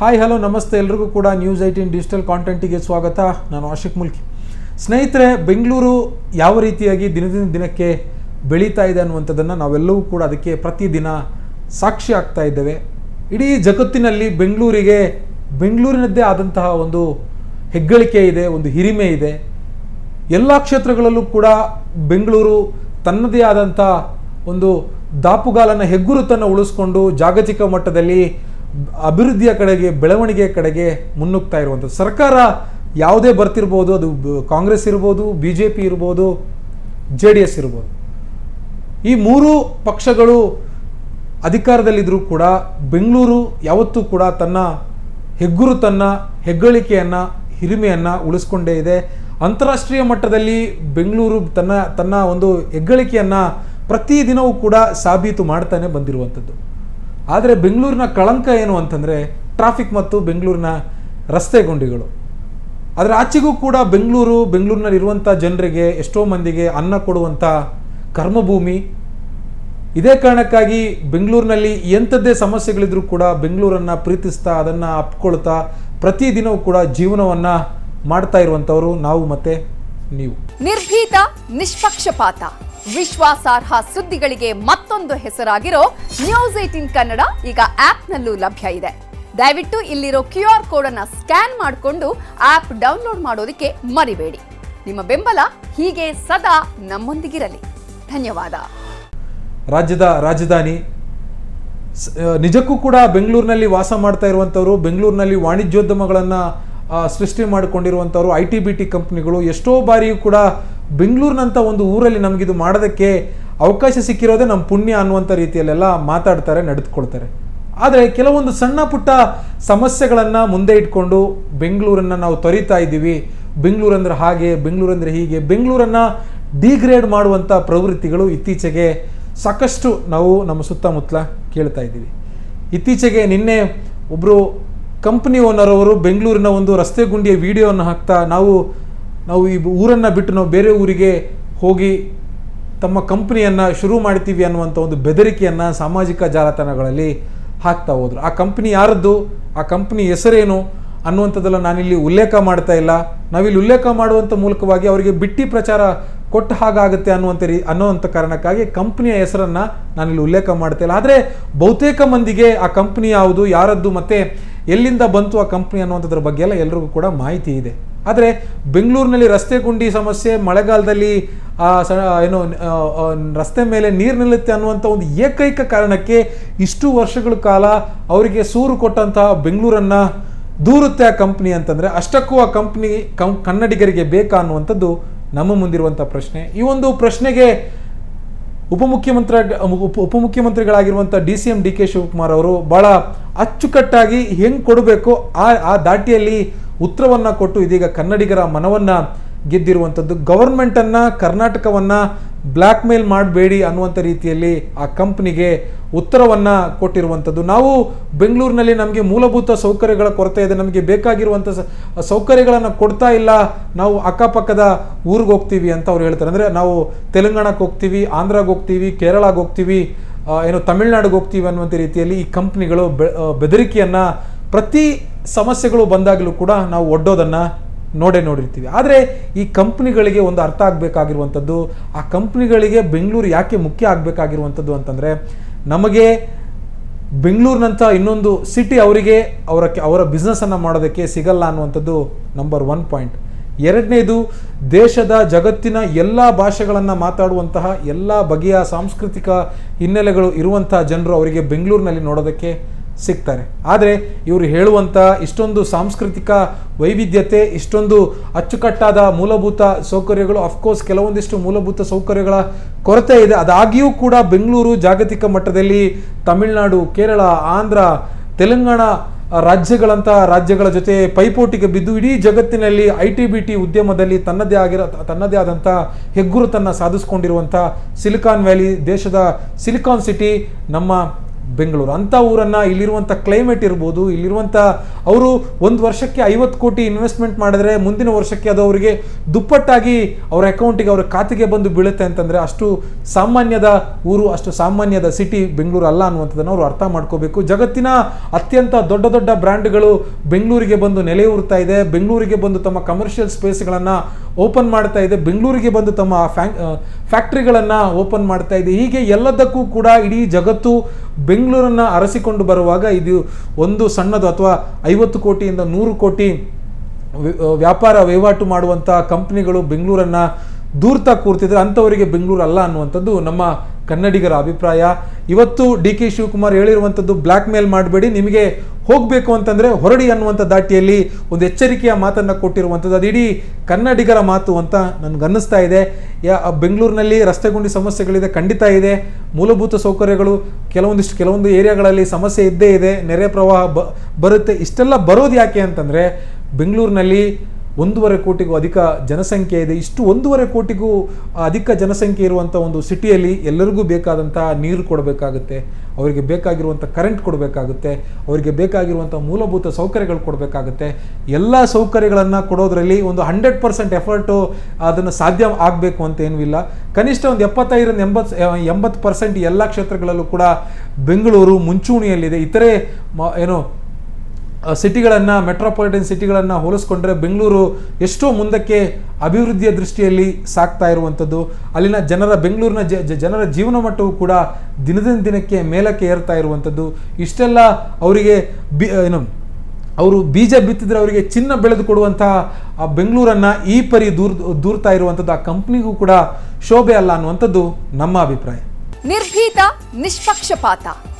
Hi hello ನಮಸ್ತೆ ಎಲ್ರಿಗೂ ಕೂಡ ನ್ಯೂಸ್ ಏಯ್ಟೀನ್ ಡಿಜಿಟಲ್ ಕಾಂಟೆಂಟಿಗೆ ಸ್ವಾಗತ. ನಾನು ಆಶಿಕ್ ಮುಲ್ಕಿ. ಸ್ನೇಹಿತರೆ, ಬೆಂಗಳೂರು ಯಾವ ರೀತಿಯಾಗಿ ದಿನದಿಂದ ದಿನಕ್ಕೆ ಬೆಳೀತಾ ಇದೆ ಅನ್ನುವಂಥದ್ದನ್ನು ನಾವೆಲ್ಲವೂ ಕೂಡ ಅದಕ್ಕೆ ಪ್ರತಿದಿನ ಸಾಕ್ಷಿ ಆಗ್ತಾ ಇದ್ದೇವೆ. ಇಡೀ ಜಗತ್ತಿನಲ್ಲಿ ಬೆಂಗಳೂರಿಗೆ, ಬೆಂಗಳೂರಿನದ್ದೇ ಆದಂತಹ ಒಂದು ಹೆಗ್ಗಳಿಕೆ ಇದೆ, ಒಂದು ಹಿರಿಮೆ ಇದೆ. ಎಲ್ಲ ಕ್ಷೇತ್ರಗಳಲ್ಲೂ ಕೂಡ ಬೆಂಗಳೂರು ತನ್ನದೇ ಆದಂಥ ಒಂದು ದಾಪುಗಾಲನ ಹೆಗ್ಗುರುತನ್ನು ಉಳಿಸ್ಕೊಂಡು ಜಾಗತಿಕ ಮಟ್ಟದಲ್ಲಿ ಅಭಿವೃದ್ಧಿಯ ಕಡೆಗೆ, ಬೆಳವಣಿಗೆಯ ಕಡೆಗೆ ಮುನ್ನುಗ್ತಾ ಇರುವಂಥದ್ದು. ಸರ್ಕಾರ ಯಾವುದೇ ಬರ್ತಿರ್ಬೋದು, ಅದು ಕಾಂಗ್ರೆಸ್ ಇರ್ಬೋದು ಬಿ ಜೆ ಪಿ ಇರ್ಬೋದು, ಜೆ ಡಿ ಎಸ್ ಇರ್ಬೋದು. ಈ ಮೂರು ಪಕ್ಷಗಳು ಅಧಿಕಾರದಲ್ಲಿದ್ದರೂ ಕೂಡ, ಬೆಂಗಳೂರು ಯಾವತ್ತೂ ಕೂಡ ತನ್ನ ಹೆಗ್ಗುರುತನ್ನ, ಹೆಗ್ಗಳಿಕೆಯನ್ನು, ಹಿರಿಮೆಯನ್ನು ಉಳಿಸ್ಕೊಂಡೇ ಇದೆ. ಅಂತಾರಾಷ್ಟ್ರೀಯ ಮಟ್ಟದಲ್ಲಿ ಬೆಂಗಳೂರು ತನ್ನ ತನ್ನ ಒಂದು ಹೆಗ್ಗಳಿಕೆಯನ್ನು ಪ್ರತಿದಿನವೂ ಕೂಡ ಸಾಬೀತು ಮಾಡ್ತಾನೆ ಬಂದಿರುವಂಥದ್ದು. ಆದರೆ ಬೆಂಗಳೂರಿನ ಕಳಂಕ ಏನು ಅಂತಂದರೆ ಟ್ರಾಫಿಕ್ ಮತ್ತು ಬೆಂಗಳೂರಿನ ರಸ್ತೆ ಗುಂಡಿಗಳು. ಅದರ ಆಚೆಗೂ ಕೂಡ ಬೆಂಗಳೂರು ಬೆಂಗಳೂರಿನಲ್ಲಿರುವಂಥ ಜನರಿಗೆ ಎಷ್ಟೋ ಮಂದಿಗೆ ಅನ್ನ ಕೊಡುವಂಥ ಕರ್ಮಭೂಮಿ. ಇದೇ ಕಾರಣಕ್ಕಾಗಿ ಬೆಂಗಳೂರಿನಲ್ಲಿ ಎಂಥದ್ದೇ ಸಮಸ್ಯೆಗಳಿದ್ರೂ ಕೂಡ ಬೆಂಗಳೂರನ್ನು ಪ್ರೀತಿಸ್ತಾ, ಅದನ್ನು ಅಪ್ಕೊಳ್ತಾ ಪ್ರತಿದಿನವೂ ಕೂಡ ಜೀವನವನ್ನು ಮಾಡ್ತಾ ಇರುವಂಥವರು ನಾವು ಮತ್ತೆ ನೀವು. ನಿರ್ಭೀತ, ನಿಷ್ಪಕ್ಷಪಾತ. ವಿಶ್ವಾಸಾರ್ಹ ಸುದ್ದಿಗಳಿಗೆ ಮತ್ತೊಂದು ಹೆಸರಾಗಿರೋ ನ್ಯೂಸ್ ಏಟಿನ್ ಕನ್ನಡ ಈಗ ಆಪ್ನಲ್ಲೂ ಲಭ್ಯ ಇದೆ. ದಯವಿಟ್ಟು ಇಲ್ಲಿರೋ ಕ್ಯೂ ಆರ್ ಕೋಡ್ ಅನ್ನ ಸ್ಕ್ಯಾನ್ ಮಾಡಿಕೊಂಡು ಆಪ್ ಡೌನ್ಲೋಡ್ ಮಾಡೋದಕ್ಕೆ ಮರಿಬೇಡಿ. ನಿಮ್ಮ ಬೆಂಬಲ ಹೀಗೆ ಸದಾ ನಮ್ಮೊಂದಿಗಿರಲಿ. ಧನ್ಯವಾದ. ರಾಜ್ಯದ ರಾಜಧಾನಿ ನಿಜಕ್ಕೂ ಕೂಡ ಬೆಂಗಳೂರಿನಲ್ಲಿ ವಾಸ ಮಾಡ್ತಾ ಇರುವಂಥವ್ರು, ಬೆಂಗಳೂರಿನಲ್ಲಿ ವಾಣಿಜ್ಯೋದ್ಯಮಗಳನ್ನು ಸೃಷ್ಟಿ ಮಾಡಿಕೊಂಡಿರುವಂಥವ್ರು, ಐ ಟಿ ಬಿ ಟಿ ಕಂಪ್ನಿಗಳು ಎಷ್ಟೋ ಬಾರಿಯೂ ಕೂಡ ಬೆಂಗಳೂರಿನಂಥ ಒಂದು ಊರಲ್ಲಿ ನಮಗಿದು ಮಾಡೋದಕ್ಕೆ ಅವಕಾಶ ಸಿಕ್ಕಿರೋದೇ ನಮ್ಮ ಪುಣ್ಯ ಅನ್ನುವಂಥ ರೀತಿಯಲ್ಲೆಲ್ಲ ಮಾತಾಡ್ತಾರೆ, ನಡೆದುಕೊಳ್ತಾರೆ. ಆದರೆ ಕೆಲವೊಂದು ಸಣ್ಣ ಪುಟ್ಟ ಸಮಸ್ಯೆಗಳನ್ನು ಮುಂದೆ ಇಟ್ಕೊಂಡು ಬೆಂಗಳೂರನ್ನು ನಾವು ತೊರಿತಾ ಇದ್ದೀವಿ. ಬೆಂಗಳೂರಂದ್ರೆ ಹಾಗೆ ಬೆಂಗಳೂರಂದ್ರೆ ಹೀಗೆ, ಬೆಂಗಳೂರನ್ನು ಡಿಗ್ರೇಡ್ ಮಾಡುವಂಥ ಪ್ರವೃತ್ತಿಗಳು ಇತ್ತೀಚೆಗೆ ಸಾಕಷ್ಟು ನಾವು ನಮ್ಮ ಸುತ್ತಮುತ್ತಲ ಕೇಳ್ತಾ ಇದ್ದೀವಿ. ಇತ್ತೀಚೆಗೆ ನಿನ್ನೆ ಒಬ್ಬರು ಕಂಪ್ನಿ ಓನರ್ ಅವರು ಬೆಂಗಳೂರಿನ ಒಂದು ರಸ್ತೆ ಗುಂಡಿಯ ವಿಡಿಯೋವನ್ನು ಹಾಕ್ತಾ ನಾವು ನಾವು ಈ ಊರನ್ನು ಬಿಟ್ಟು ನಾವು ಬೇರೆ ಊರಿಗೆ ಹೋಗಿ ತಮ್ಮ ಕಂಪ್ನಿಯನ್ನು ಶುರು ಮಾಡ್ತೀವಿ ಅನ್ನುವಂಥ ಒಂದು ಬೆದರಿಕೆಯನ್ನು ಸಾಮಾಜಿಕ ಜಾಲತಾಣಗಳಲ್ಲಿ ಹಾಕ್ತಾ ಹೋದರು. ಆ ಕಂಪ್ನಿ ಯಾರದ್ದು? ಆ ಕಂಪ್ನಿ ಹೆಸರೇನು? ಅನ್ನುವಂಥದ್ದೆಲ್ಲ ನಾನಿಲ್ಲಿ ಉಲ್ಲೇಖ ಮಾಡ್ತಾ ಇಲ್ಲ. ನಾವಿಲ್ಲಿ ಉಲ್ಲೇಖ ಮಾಡುವಂಥ ಮೂಲಕವಾಗಿ ಅವರಿಗೆ ಬಿಟ್ಟಿ ಪ್ರಚಾರ ಕೊಟ್ಟ ಹಾಗಾಗುತ್ತೆ ಅನ್ನುವಂಥ ರೀ ಅನ್ನೋವಂಥ ಕಾರಣಕ್ಕಾಗಿ ಕಂಪ್ನಿಯ ಹೆಸರನ್ನು ನಾನಿಲ್ಲಿ ಉಲ್ಲೇಖ ಮಾಡ್ತಾ ಇಲ್ಲ. ಆದರೆ ಬಹುತೇಕ ಮಂದಿಗೆ ಆ ಕಂಪ್ನಿ ಯಾವುದು, ಯಾರದ್ದು ಮತ್ತು ಎಲ್ಲಿಂದ ಬಂತು ಆ ಕಂಪ್ನಿ ಅನ್ನುವಂಥದ್ರ ಬಗ್ಗೆ ಎಲ್ಲ ಎಲ್ರಿಗೂ ಕೂಡ ಮಾಹಿತಿ ಇದೆ. ಆದರೆ ಬೆಂಗಳೂರಿನಲ್ಲಿ ರಸ್ತೆ ಗುಂಡಿ ಸಮಸ್ಯೆ, ಮಳೆಗಾಲದಲ್ಲಿ ಏನು ರಸ್ತೆ ಮೇಲೆ ನೀರು ನಿಲ್ಲುತ್ತೆ ಅನ್ನುವಂಥ ಒಂದು ಏಕೈಕ ಕಾರಣಕ್ಕೆ ಇಷ್ಟು ವರ್ಷಗಳ ಕಾಲ ಅವರಿಗೆ ಸೂರು ಕೊಟ್ಟಂತಹ ಬೆಂಗಳೂರನ್ನು ದೂರುತ್ತೆ ಆ ಕಂಪ್ನಿ ಅಂತಂದರೆ ಅಷ್ಟಕ್ಕೂ ಆ ಕಂಪ್ನಿ ಕಂ, ಕನ್ನಡಿಗರಿಗೆ ಬೇಕಾ ಅನ್ನುವಂಥದ್ದು ನಮ್ಮ ಮುಂದಿರುವಂಥ ಪ್ರಶ್ನೆ. ಈ ಒಂದು ಪ್ರಶ್ನೆಗೆ ಉಪಮುಖ್ಯಮಂತ್ರಿ, ಉಪ, ಉಪಮುಖ್ಯಮಂತ್ರಿಗಳಾಗಿರುವಂಥ D C M D K Shivakumar ಅವರು ಭಾಳ ಅಚ್ಚುಕಟ್ಟಾಗಿ ಹೆಂಗೆ ಕೊಡಬೇಕು ಆ ಆ ದಾಟಿಯಲ್ಲಿ ಉತ್ತರವನ್ನು ಕೊಟ್ಟು ಇದೀಗ ಕನ್ನಡಿಗರ ಮನವನ್ನು ಗೆದ್ದಿರುವಂಥದ್ದು ಗವರ್ಮೆಂಟನ್ನು ಕರ್ನಾಟಕವನ್ನು ಬ್ಲ್ಯಾಕ್ ಮೇಲ್ ಮಾಡಬೇಡಿ ಅನ್ನುವಂಥ ರೀತಿಯಲ್ಲಿ ಆ ಕಂಪ್ನಿಗೆ ಉತ್ತರವನ್ನು ಕೊಟ್ಟಿರುವಂಥದ್ದು ನಾವು ಬೆಂಗಳೂರಿನಲ್ಲಿ ನಮಗೆ ಮೂಲಭೂತ ಸೌಕರ್ಯಗಳ ಕೊರತೆ ಇದೆ. ನಮಗೆ ಬೇಕಾಗಿರುವಂಥ ಸೌಕರ್ಯಗಳನ್ನು ಕೊಡ್ತಾ ಇಲ್ಲ. ನಾವು ಅಕ್ಕಪಕ್ಕದ ಊರಿಗೆ ಹೋಗ್ತೀವಿ ಅಂತ ಅವ್ರು ಹೇಳ್ತಾರೆ. ಅಂದರೆ ನಾವು ತೆಲಂಗಾಣಕ್ಕೆ ಹೋಗ್ತೀವಿ, ಆಂಧ್ರಾಗೆ ಹೋಗ್ತೀವಿ, ಕೇರಳಗೆ ಹೋಗ್ತೀವಿ ಏನು ತಮಿಳ್ನಾಡಿಗೆ ಹೋಗ್ತೀವಿ ಅನ್ನುವಂಥ ರೀತಿಯಲ್ಲಿ ಈ ಕಂಪ್ನಿಗಳು ಬೆದರಿಕೆಯನ್ನು ಪ್ರತಿ ಸಮಸ್ಯೆಗಳು ಬಂದಾಗಲೂ ಕೂಡ ನಾವು ಒಡ್ಡೋದನ್ನು ನೋಡೇ ನೋಡಿರ್ತೀವಿ. ಆದರೆ ಈ ಕಂಪ್ನಿಗಳಿಗೆ ಒಂದು ಅರ್ಥ ಆಗಬೇಕಾಗಿರುವಂಥದ್ದು, ಆ ಕಂಪ್ನಿಗಳಿಗೆ ಬೆಂಗಳೂರು ಯಾಕೆ ಮುಖ್ಯ ಆಗಬೇಕಾಗಿರುವಂಥದ್ದು ಅಂತಂದರೆ, ನಮಗೆ ಬೆಂಗಳೂರಿನಂಥ ಇನ್ನೊಂದು ಸಿಟಿ ಅವರಿಗೆ ಅವರ ಅವರ ಬಿಸ್ನೆಸ್ಸನ್ನು ಮಾಡೋದಕ್ಕೆ ಸಿಗಲ್ಲ ಅನ್ನುವಂಥದ್ದು ನಂಬರ್ ಒನ್ ಪಾಯಿಂಟ್ ಎರಡನೇದು, ದೇಶದ ಜಗತ್ತಿನ ಎಲ್ಲ ಭಾಷೆಗಳನ್ನು ಮಾತಾಡುವಂತಹ ಎಲ್ಲ ಬಗೆಯ ಸಾಂಸ್ಕೃತಿಕ ಹಿನ್ನೆಲೆಗಳು ಇರುವಂಥ ಜನರು ಅವರಿಗೆ ಬೆಂಗಳೂರಿನಲ್ಲಿ ನೋಡೋದಕ್ಕೆ ಸಿಗ್ತಾರೆ. ಆದರೆ ಇವರು ಹೇಳುವಂಥ ಇಷ್ಟೊಂದು ಸಾಂಸ್ಕೃತಿಕ ವೈವಿಧ್ಯತೆ, ಇಷ್ಟೊಂದು ಅಚ್ಚುಕಟ್ಟಾದ ಮೂಲಭೂತ ಸೌಕರ್ಯಗಳು ಅಫ್ಕೋರ್ಸ್ ಕೆಲವೊಂದಿಷ್ಟು ಮೂಲಭೂತ ಸೌಕರ್ಯಗಳ ಕೊರತೆ ಇದೆ. ಅದಾಗಿಯೂ ಕೂಡ ಬೆಂಗಳೂರು ಜಾಗತಿಕ ಮಟ್ಟದಲ್ಲಿ ತಮಿಳುನಾಡು, ಕೇರಳ, ಆಂಧ್ರ, ತೆಲಂಗಾಣ ರಾಜ್ಯಗಳಂಥ ರಾಜ್ಯಗಳ ಜೊತೆ ಪೈಪೋಟಿಗೆ ಬಿದ್ದು ಇಡೀ ಜಗತ್ತಿನಲ್ಲಿ ಐ ಟಿ ಬಿ ಟಿ ಉದ್ಯಮದಲ್ಲಿ ತನ್ನದೇ ಆಗಿರೋ, ತನ್ನದೇ ಆದಂಥ ಹೆಗ್ಗುರುತನ್ನು ಸಾಧಿಸ್ಕೊಂಡಿರುವಂಥ ಸಿಲಿಕಾನ್ ವ್ಯಾಲಿ ದೇಶದ ಸಿಲಿಕಾನ್ ಸಿಟಿ ನಮ್ಮ ಬೆಂಗಳೂರು. ಅಂಥ ಊರನ್ನು ಇಲ್ಲಿರುವಂಥ ಕ್ಲೈಮೇಟ್ ಇರ್ಬೋದು, ಇಲ್ಲಿರುವಂಥ ಅವರು ಒಂದು ವರ್ಷಕ್ಕೆ ಐವತ್ತು ಕೋಟಿ ಇನ್ವೆಸ್ಟ್ಮೆಂಟ್ ಮಾಡಿದ್ರೆ ಮುಂದಿನ ವರ್ಷಕ್ಕೆ ಅದು ಅವರಿಗೆ ದುಪ್ಪಟ್ಟಾಗಿ ಅವರ ಅಕೌಂಟಿಗೆ ಅವರ ಖಾತೆಗೆ ಬಂದು ಬೀಳುತ್ತೆ ಅಂತಂದರೆ ಅಷ್ಟು ಸಾಮಾನ್ಯದ ಊರು, ಅಷ್ಟು ಸಾಮಾನ್ಯದ ಸಿಟಿ ಬೆಂಗಳೂರು ಅಲ್ಲ ಅನ್ನುವಂಥದ್ದನ್ನು ಅವರು ಅರ್ಥ ಮಾಡ್ಕೋಬೇಕು. ಜಗತ್ತಿನ ಅತ್ಯಂತ ದೊಡ್ಡ ದೊಡ್ಡ ಬ್ರ್ಯಾಂಡ್ಗಳು ಬೆಂಗಳೂರಿಗೆ ಬಂದು ನೆಲೆಯೂರ್ತಾ ಇದೆ. ಬೆಂಗಳೂರಿಗೆ ಬಂದು ತಮ್ಮ ಕಮರ್ಷಿಯಲ್ ಸ್ಪೇಸ್ಗಳನ್ನು ಓಪನ್ ಮಾಡ್ತಾ ಇದೆ. ಬೆಂಗಳೂರಿಗೆ ಬಂದು ತಮ್ಮ ಫ್ಯಾಕ್ಟ್ರಿಗಳನ್ನು ಓಪನ್ ಮಾಡ್ತಾ ಇದೆ. ಹೀಗೆ ಎಲ್ಲದಕ್ಕೂ ಕೂಡ ಇಡೀ ಜಗತ್ತು ಬೆಂಗಳೂರನ್ನು ಅರಸಿಕೊಂಡು ಬರುವಾಗ ಇದು ಒಂದು ಸಣ್ಣದು ಅಥವಾ ಐವತ್ತು ಕೋಟಿಯಿಂದ ನೂರು ಕೋಟಿ ವ್ಯಾಪಾರ ವಹಿವಾಟು ಮಾಡುವಂಥ ಕಂಪ್ನಿಗಳು ಬೆಂಗಳೂರನ್ನು ದೂರ್ತಾ ಕೂರ್ತಿದ್ರೆ ಅಂಥವರಿಗೆ ಬೆಂಗಳೂರು ಅಲ್ಲ ಅನ್ನುವಂಥದ್ದು ನಮ್ಮ ಕನ್ನಡಿಗರ ಅಭಿಪ್ರಾಯ. ಇವತ್ತು ಡಿ ಕೆ ಶಿವಕುಮಾರ್ ಹೇಳಿರುವಂಥದ್ದು ಬ್ಲ್ಯಾಕ್ ಮೇಲ್ ಮಾಡಬೇಡಿ, ನಿಮಗೆ ಹೋಗಬೇಕು ಅಂತಂದರೆ ಹೊರಡಿ ಅನ್ನುವಂಥ ದಾಟಿಯಲ್ಲಿ ಒಂದು ಎಚ್ಚರಿಕೆಯ ಮಾತನ್ನು ಕೊಟ್ಟಿರುವಂಥದ್ದು. ಅದು ಇಡೀ ಕನ್ನಡಿಗರ ಮಾತು ಅಂತ ನನಗನ್ನಿಸ್ತಾ ಇದೆ. ಯಾ ಬೆಂಗಳೂರಿನಲ್ಲಿ ರಸ್ತೆ ಗುಂಡಿ ಸಮಸ್ಯೆಗಳಿದೆ, ಖಂಡಿತ ಇದೆ. ಮೂಲಭೂತ ಸೌಕರ್ಯಗಳು, ಕೆಲವೊಂದಿಷ್ಟು, ಕೆಲವೊಂದು ಏರಿಯಾಗಳಲ್ಲಿ ಸಮಸ್ಯೆ ಇದ್ದೇ ಇದೆ. ನೆರೆ ಪ್ರವಾಹ ಬರುತ್ತೆ. ಇಷ್ಟೆಲ್ಲ ಬರೋದು ಯಾಕೆ ಅಂತಂದರೆ, ಬೆಂಗಳೂರಿನಲ್ಲಿ ಒಂದೂವರೆ ಕೋಟಿಗೂ ಅಧಿಕ ಜನಸಂಖ್ಯೆ ಇದೆ. ಇಷ್ಟು ಒಂದೂವರೆ ಕೋಟಿಗೂ ಅಧಿಕ ಜನಸಂಖ್ಯೆ ಇರುವಂಥ ಒಂದು ಸಿಟಿಯಲ್ಲಿ ಎಲ್ಲರಿಗೂ ಬೇಕಾದಂಥ ನೀರು ಕೊಡಬೇಕಾಗುತ್ತೆ. ಅವರಿಗೆ ಬೇಕಾಗಿರುವಂಥ ಕರೆಂಟ್ ಕೊಡಬೇಕಾಗುತ್ತೆ. ಅವರಿಗೆ ಬೇಕಾಗಿರುವಂಥ ಮೂಲಭೂತ ಸೌಕರ್ಯಗಳು ಕೊಡಬೇಕಾಗುತ್ತೆ. ಎಲ್ಲ ಸೌಕರ್ಯಗಳನ್ನು ಕೊಡೋದ್ರಲ್ಲಿ ಒಂದು ಹಂಡ್ರೆಡ್ ಪರ್ಸೆಂಟ್ ಎಫರ್ಟು ಅದನ್ನು ಸಾಧ್ಯ ಆಗಬೇಕು ಅಂತ ಏನೂ ಇಲ್ಲ. ಕನಿಷ್ಠ ಒಂದು ಎಪ್ಪತ್ತೈದರಿಂದ ಎಂಬತ್ತು ಎಂಬತ್ತು ಪರ್ಸೆಂಟ್ ಎಲ್ಲ ಕ್ಷೇತ್ರಗಳಲ್ಲೂ ಕೂಡ ಬೆಂಗಳೂರು, ಮುಂಚೂಣಿಯಲ್ಲಿದೆ. ಇತರೆ ಏನು ಸಿಟಿಗಳನ್ನು ಮೆಟ್ರೋಪಾಲಿಟನ್ ಸಿಟಿಗಳನ್ನು ಹೋಲಿಸ್ಕೊಂಡ್ರೆ ಬೆಂಗಳೂರು ಎಷ್ಟೋ ಮುಂದಕ್ಕೆ ಅಭಿವೃದ್ಧಿಯ ದೃಷ್ಟಿಯಲ್ಲಿ ಸಾಕ್ತಾ ಇರುವಂಥದ್ದು. ಅಲ್ಲಿನ ಜನರ ಬೆಂಗಳೂರಿನ ಜನರ ಜೀವನ ಮಟ್ಟವು ಕೂಡ ದಿನದಿಂದ ದಿನಕ್ಕೆ ಮೇಲಕ್ಕೆ ಏರ್ತಾ ಇರುವಂಥದ್ದು. ಇಷ್ಟೆಲ್ಲ ಅವರಿಗೆ ಬಿ ಏನು, ಅವರು ಬೀಜ ಬಿತ್ತಿದ್ರೆ ಅವರಿಗೆ ಚಿನ್ನ ಬೆಳೆದು ಕೊಡುವಂತಹ ಆ ಬೆಂಗಳೂರನ್ನು ಈ ಪರಿ ದೂರ್, ದೂರ್ತಾ ಇರುವಂಥದ್ದು. ಆ ಕಂಪ್ನಿಗೂ ಕೂಡ ಶೋಭೆ ಅಲ್ಲ ಅನ್ನುವಂಥದ್ದು ನಮ್ಮ ಅಭಿಪ್ರಾಯ. ನಿರ್ಭೀತ, ನಿಷ್ಪಕ್ಷಪಾತ.